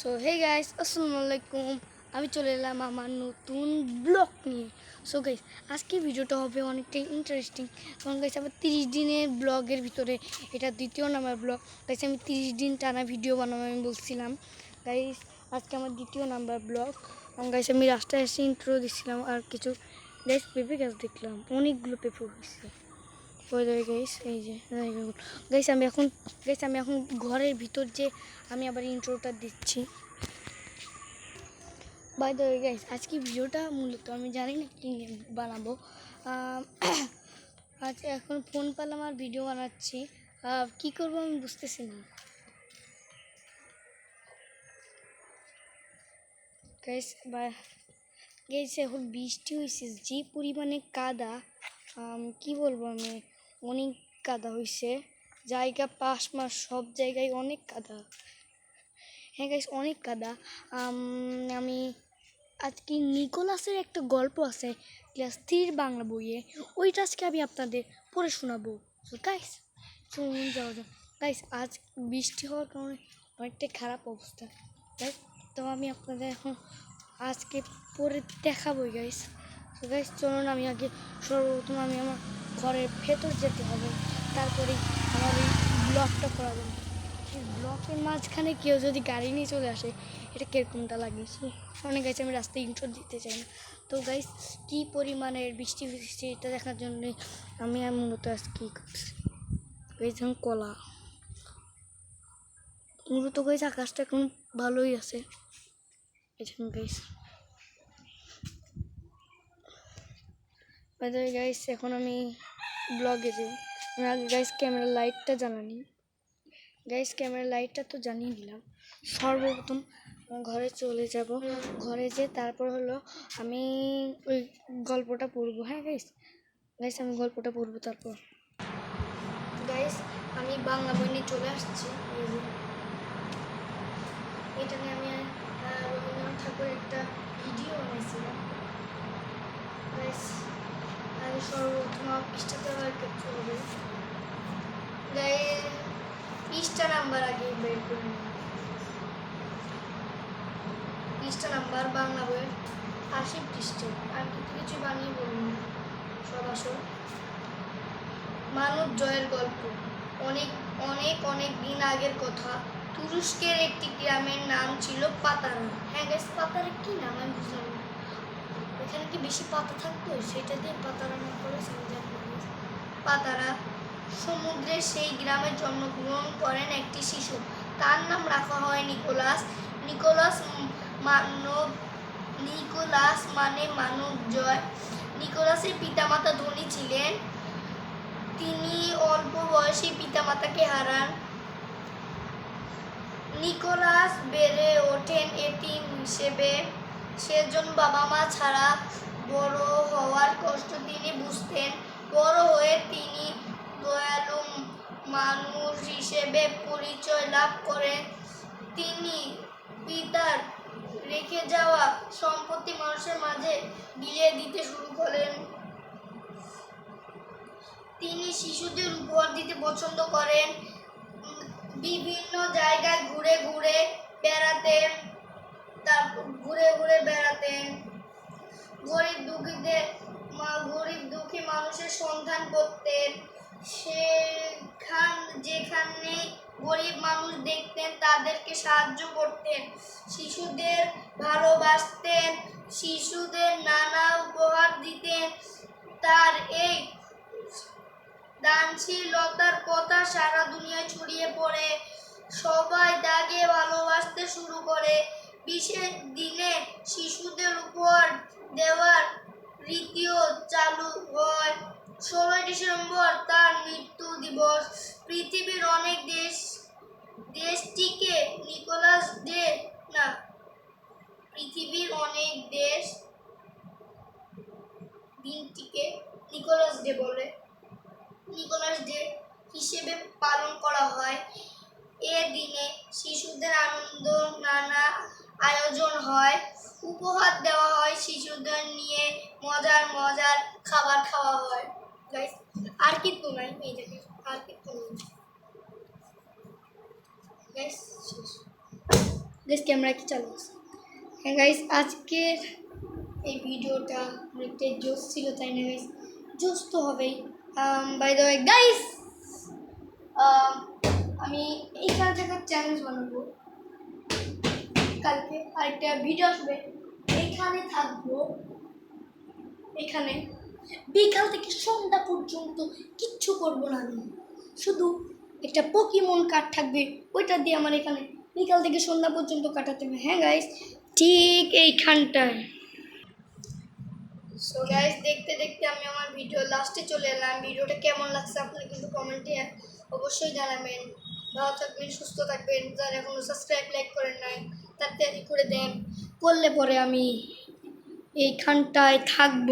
So hey guys আসসালামু আলাইকুম আমি চলে এলাম আমার নতুন ব্লগ নিয়ে। সো গাইস আজকে ভিডিওটা হবে অনেকটাই ইন্টারেস্টিং কারণ গাইস আমার তিরিশ দিনের ব্লগের ভিতরে এটা দ্বিতীয় নাম্বার ব্লগ গাইস আমি তিরিশ দিন টানা ভিডিও বানাবো আমি বলছিলাম। গাইস আজকে আমার দ্বিতীয় নাম্বার ব্লগ গাইস আমি রাস্তায় এসে ইন্ট্রো দিচ্ছিলাম আর কিছু। গাইস পেঁপে গাছ দেখলাম। অনেকগুলো পেঁপে হয়েছে। গাইস এই যে আমি এখন গাইস আমি এখন ঘরের ভিতর যে আমি আবার ইন্ট্রোটা দিচ্ছি। বাই দ্য ওয়ে গাইস আজকে ভিডিওটা মূলত আমি জানি না কি বানাবো। আজ এখন ফোন পেলাম আর ভিডিও বানাচ্ছি। কি করব আমি বুঝতেছি না। গাইস বা গাইস এখন বৃষ্টি হয়েছে যে পরিমাণে কাদা কি বলব আমি? অনেক কাদা হয়েছে জায়গা পাশ মাস সব জায়গায় অনেক কাদা। হ্যাঁ গাইস অনেক কাদা। আমি আজকে নিকোলাসের একটা গল্প আছে, ক্লাস থ্রির বাংলা বইয়ে। ওইটা আজকে আমি আপনাদের পড়ে শোনাবো। গাইস চলুন যাওয়া যাক। গাইস আজ বৃষ্টি হওয়ার কারণে অনেকটাই খারাপ অবস্থা। গাইস তো আমি আপনাদের এখন আজকে পরে দেখাবোই গাইস গাইস চলুন আমি আগে সর্বপ্রথম আমি আমার ঘরের ভেতর যেতে হবে। তারপরে আমার এই ব্লগটা করা যাবে। সেই ব্লকের মাঝখানে কেউ যদি গাড়ি নিয়ে চলে আসে, এটা কীরকমটা লাগে? অনেক গাইছে আমি রাস্তায় ইন্ট্রো দিতে চাই না। তো গাইস কী পরিমাণের বৃষ্টি হচ্ছে এটা দেখার জন্য আমি আর মূলত আজ কী করছি গাইস যেমন কলা। মূলত গাইস আকাশটা এখন ভালোই আছে। এখানে গাইস গাইস এখন আমি ব্লগে আমি গাইস ক্যামেরা লাইটটা জানানি গাইস ক্যামেরা লাইটটা তো জানিয়ে দিলাম। সর্বপ্রথম ঘরে চলে যাব। ঘরে যে তারপর হলো আমি ওই গল্পটা পড়ব হ্যাঁ গাইস গাইস আমি গল্পটা পড়ব তারপর। গাইস আমি বাংলা বই নিয়ে চলে আসছি। এটা নিয়ে আমি রবীন্দ্রনাথ ঠাকুরের একটা ভিডিও বানাইছিলাম গাইস আমি সর্বপ্রথম পৃষ্ঠাতে আবার করতে হবে। গাইস পৃষ্ঠা নাম্বার আগে বের করে পৃষ্ঠা নাম্বার বাংলা বইয়ের আশি পৃষ্ঠে। আর কিছু কিছু বানিয়ে বলুন সব আসো মানব জয়ের গল্প। অনেক অনেক অনেক দিন আগের কথা। তুরস্কের একটি গ্রামের নাম ছিল পাতারা। হ্যাঁ গেস পাতারা কি নাম? আমি বুঝলাম না। এখানে কি বেশি পাতা থাকতো? সেটা দিয়ে পাতারা না guys। পাতারা সমুদ্রের সেই গ্রামে জন্মগ্রহণ করেন একটি শিশু। তার নাম রাখা হয় নিকোলাস। নিকোলাস মানব, নিকোলাস মানে মানব জয়। নিকোলাসের পিতামাতা ধনী ছিলেন। তিনি অল্প বয়সী পিতামাতাকে হারান। নিকোলাস বেড়ে ওঠেন এতিম হিসেবে। সেজন বাবা মা ছাড়া বড় হওয়ার কষ্ট তিনি বুঝতেন। বড় হয়ে তিনি দয়ালু মানুষ হিসেবে পরিচয় লাভ করেন। তিনি পিতার রেখে যাওয়া সম্পত্তি মানুষের মাঝে বিলিয়ে দিতে শুরু করেন। তিনি শিশুদের উপহার দিতে পছন্দ করেন। বিভিন্ন জায়গায় ঘুরে ঘুরে বেড়াতেন। তারপর ঘুরে ঘুরে বেড়াতেন গরিব দুঃখীদের গরিব দুঃখী মানুষের সন্ধান করতেন সেখান, যেখানে গরিব মানুষ দেখতেন, তাদেরকে সাহায্য করতেন। শিশুদের ভালোবাসতেন, শিশুদের নানা উপহার দিতেন। তার এই দানশীলতার কথা সারা দুনিয়ায় ছড়িয়ে পড়ে। সবাই তাকে ভালোবাসতে শুরু করে। বিশেষ দিনে শিশুদের উপহার দেওয়ার রীতিও চালু হয়। ষোলোই ডিসেম্বর তার মৃত্যু দিবস। পৃথিবীর অনেক দেশ, দেশটিকে নিকোলাস ডে না, পৃথিবীর অনেক দেশ দিনটিকে নিকোলাস ডে বলে, নিকোলাস ডে হিসেবে পালন করা হয়। এ দিনে শিশুদের আনন্দ, নানা আয়োজন হয়। উপহার দেওয়া হয়, শিশুদের নিয়ে মজার মজার খাবার খাওয়া হয়। আর কিন্তু নাই জায়গায় আর কিন্তু নাই গাইস ক্যামেরা কি চালু হ্যাঁ গাইস আজকের এই ভিডিওটা অনেকটাই জোস ছিল, তাই না গাইস জোস তো হবেই। বাই দ্য ওয়ে গাইস আমি এইখান থেকে চ্যালেঞ্জ বানাবো। কালকে আরেকটা ভিডিও আসবে। এখানে থাকব। এখানে। বিকাল থেকে সন্ধ্যা পর্যন্ত কিচ্ছু করব না আমি। শুধু একটা পকিমন কার্ড থাকবে, ওইটা দিয়ে আমার এখানে বিকাল থেকে সন্ধ্যা পর্যন্ত কাটাতে হবে। হ্যাঁ গাইস ঠিক এইখানটায়। সো গাইস দেখতে দেখতে আমি আমার ভিডিও লাস্টে চলে এলাম। ভিডিওটা কেমন লাগছে আপনারা কিন্তু কমেন্টে অবশ্যই জানাবেন। ভালো থাকবেন, সুস্থ থাকবেন। যারা এখনও সাবস্ক্রাইব লাইক করেন নাই তাড়াতাড়ি করে দেন। করলে পরে আমি এইখানটায় থাকব।